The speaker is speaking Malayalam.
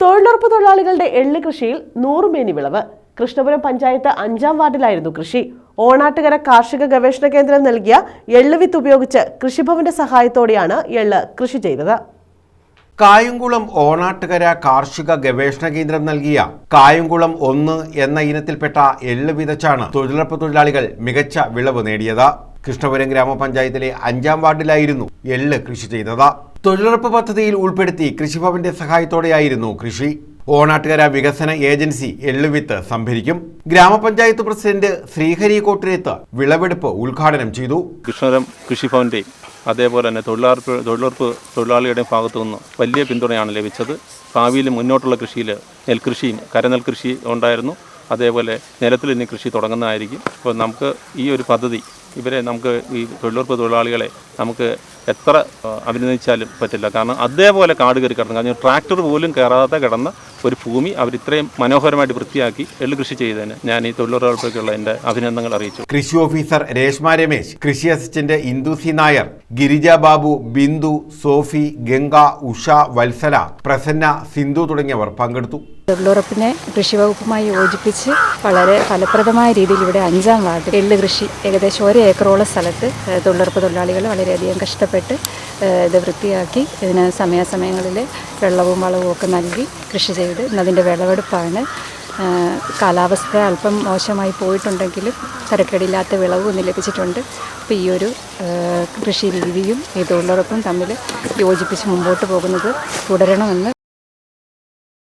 തൊഴിലുറപ്പ് തൊഴിലാളികളുടെ എള്ള് കൃഷിയിൽ നൂറുമേനി വിളവ്. കൃഷ്ണപുരം പഞ്ചായത്ത് അഞ്ചാം വാർഡിലായിരുന്നു കൃഷി. ഓണാട്ടുകര കാർഷിക ഗവേഷണ കേന്ദ്രം നൽകിയ എള്ള് വിത്ത് ഉപയോഗിച്ച് കൃഷിഭവന്റെ സഹായത്തോടെയാണ് എള്ള് കൃഷി ചെയ്തത്. കായംകുളം ഓണാട്ടുകര കാർഷിക ഗവേഷണ കേന്ദ്രം നൽകിയ കായംകുളം ഒന്ന് എന്ന ഇനത്തിൽപ്പെട്ട എള്ള് വിതച്ചാണ് തൊഴിലുറപ്പ് തൊഴിലാളികൾ മികച്ച വിളവ് നേടിയത്. കൃഷ്ണപുരം ഗ്രാമപഞ്ചായത്തിലെ അഞ്ചാം വാർഡിലായിരുന്നു എള്ള് കൃഷി ചെയ്തത്. തൊഴിലുറപ്പ് പദ്ധതിയിൽ ഉൾപ്പെടുത്തി കൃഷിഭവന്റെ സഹായത്തോടെയായിരുന്നു കൃഷി. ഓണാട്ടുകര വികസന ഏജൻസി എള്ളുവിത്ത് സംഭരിക്കും. ഗ്രാമപഞ്ചായത്ത് പ്രസിഡന്റ് ശ്രീഹരി കോട്ടിരത്ത് വിളവെടുപ്പ് ഉദ്ഘാടനം ചെയ്തു. കൃഷ്ണപുരം കൃഷിഭവന്റെ അതേപോലെ തന്നെ തൊഴിലുറപ്പ് തൊഴിലുറപ്പ് തൊഴിലാളികളുടെയും ഭാഗത്തു നിന്ന് വലിയ പിന്തുണയാണ് ലഭിച്ചത്. ഭാവിയിൽ മുന്നോട്ടുള്ള കൃഷിയിൽ നെൽകൃഷിയും കരനെൽകൃഷി ഉണ്ടായിരുന്നു. അതേപോലെ നിലത്തിൽ ഇനി കൃഷി തുടങ്ങുന്നതായിരിക്കും. അപ്പോൾ നമുക്ക് ഈ ഒരു പദ്ധതി ഇവരെ നമുക്ക് ഈ തൊഴിലുറപ്പ് തൊഴിലാളികളെ നമുക്ക് എത്ര അഭിനന്ദിച്ചാലും പറ്റില്ല. കാരണം അതേപോലെ കാട് കയറി കിടന്നു കാരണം ട്രാക്ടർ പോലും കയറാതെ കിടന്ന ഒരു ഭൂമി അവർ ഇത്രയും മനോഹരമായിട്ട് വൃത്തിയാക്കി എള്ളു കൃഷി ചെയ്തതിന് ഞാൻ ഈ തൊഴിലുറപ്പിലേക്കുള്ള എന്റെ അഭിനന്ദനങ്ങൾ അറിയിച്ചു. കൃഷി ഓഫീസർ രേഷ്മ രമേശ് കൃഷി അസിസ്റ്റന്റ് ഇന്ദുസി നായർ ഗിരിജ ബാബു ബിന്ദു സോഫി ഗംഗ ഉഷ വത്സല പ്രസന്ന സിന്ധു തുടങ്ങിയവർ പങ്കെടുത്തു. തൊഴിലുറപ്പിനെ കൃഷിവകുപ്പുമായി യോജിപ്പിച്ച് വളരെ ഫലപ്രദമായ രീതിയിൽ ഇവിടെ അഞ്ചാം വാർഡ് എള്ള് കൃഷി ഏകദേശം ഒരു ഏക്കറോളം സ്ഥലത്ത് തൊഴിലുറപ്പ് തൊഴിലാളികൾ വളരെയധികം കഷ്ടപ്പെട്ട് ഇത് വൃത്തിയാക്കി ഇതിന് സമയാസമയങ്ങളിൽ വെള്ളവും വളവും ഒക്കെ നൽകി കൃഷി ചെയ്ത് ഇന്നതിന്റെ വിളവെടുപ്പാണ്. കാലാവസ്ഥ അല്പം മോശമായി പോയിട്ടുണ്ടെങ്കിലും തരക്കേടില്ലാത്ത വിളവും ലഭിച്ചിട്ടുണ്ട്. അപ്പോൾ ഈ ഒരു കൃഷി രീതിയും ഈ തൊഴിലുറപ്പും തമ്മിൽ യോജിപ്പിച്ച് മുമ്പോട്ട് പോകുന്നത് തുടരണമെന്ന്